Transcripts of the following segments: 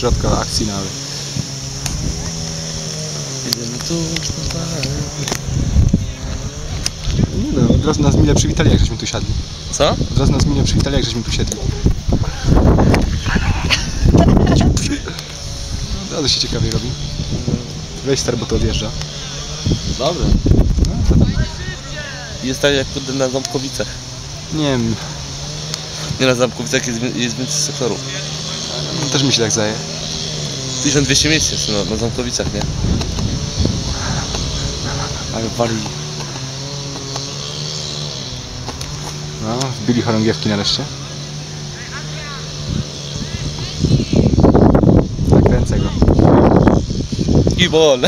środka akcji nawet. Jedziemy tu, Nie no, od razu nas mile przywitali, jak żeśmy tu siadli. Co? Od razu nas mile przywitali, jak żeśmy tu siedli. Od razu się ciekawie robi. Weź star, bo to odjeżdża. Dobry. No, co tam? Jest tak jak kurde na Ząbkowicach. Nie wiem, Nie na Ząbkowicach jest, jest więcej sektorów. No, też mi się tak zdaje. 1200 miejsc jest no, na Ząbkowicach, nie? Ale wali. No, wbili chorągiewki nareszcie. Nakręcę go. I bol.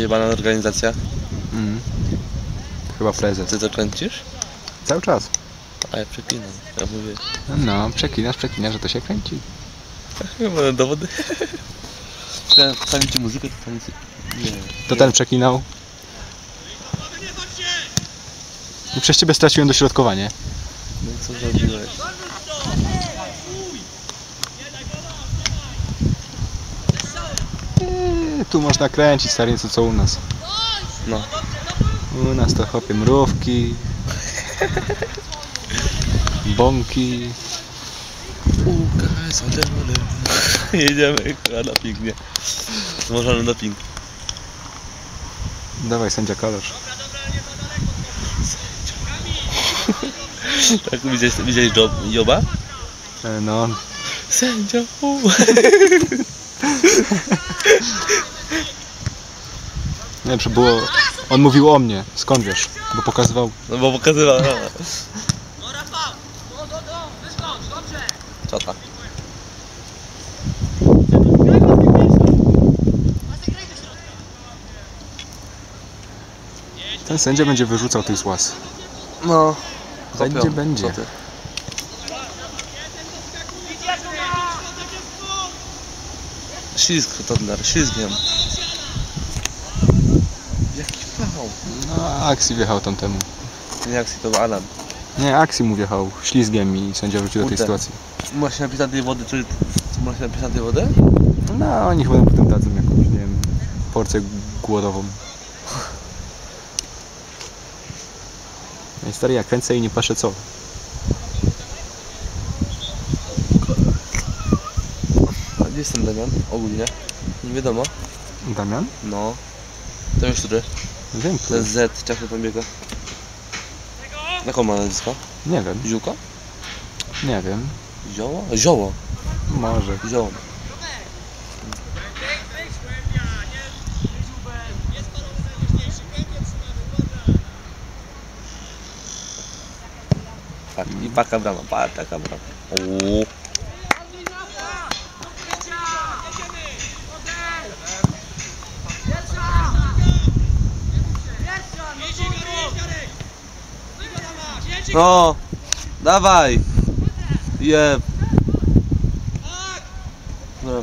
Wyjebana organizacja. Mhm. Chyba prezes. Ty to kręcisz? Cały czas. A ja przeklinam. Ja mówię. No, przeklinasz, przeklinasz, że to się kręci. Chyba na dowody. Ci muzykę, to wstawić... Nie. To ten przeklinał. I przez ciebie straciłem dośrodkowanie. No i co zrobiłeś? Tu można kręcić, stary, co co u nas. No. U nas to chopie mrówki. Bąki. Łukasz, Jedziemy chyba na ping, nie? Możemy na ping. Dawaj, sędzia kalarz. Tak, widziałeś, widziałeś job, Joba? E, No, Sędzia, u. najlepsze było, on mówił o mnie, skąd wiesz? Bo pokazywał, No bo pokazywał, no. Co ta? ten sędzia będzie wyrzucał tych z łaz. No. Będzie, będzie. Co ty? Ślizg to dla ślizgiem. Jaki fał. No, Aksi wjechał tam temu. Jak się to Alan. Nie, Aksi mu wjechał ślizgiem i sędzia wrócił do tej Kurde. sytuacji. Masz się napisać tej wody, czy... Masz się napisać tej wody? No, oni chyba potem dadzą jakąś, nie wiem, porcję głodową. Ej, stary, ja kręcę i nie patrzę co. A gdzie jest ten Damian? Ogólnie. Nie wiadomo. Damian? No. To już który? Wiem, Ten który. Z, jak to tam biega? Jaką ma nazwisko? Nie wiem, Ziółko? nie wiem. Zioło? Zioło. Może. Zioło. Tak, i paka brama, pa, taka brama. Uuu. No, dawaj. Jeb. Brawo.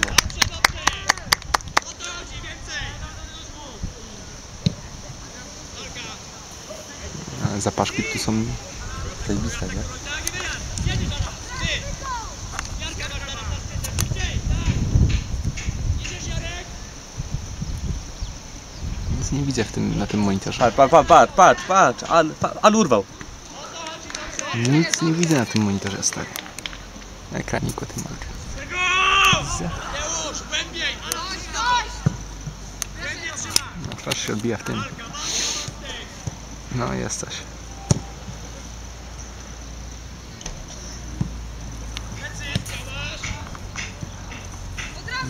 Ale Zapaszki tu są... Zajebiste, nie? Nic nie widzę w tym, na tym monitorze. Patrz, patrz, patrz, patrz, patrz, Al, Al urwał. Nic nie widzę na tym monitorze, stary. Na ekraniku tym ale. No, twarz się odbija w tym. No, jesteś.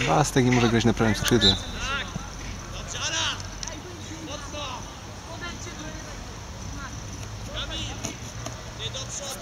Bastek nie może grać na prawym skrzydle.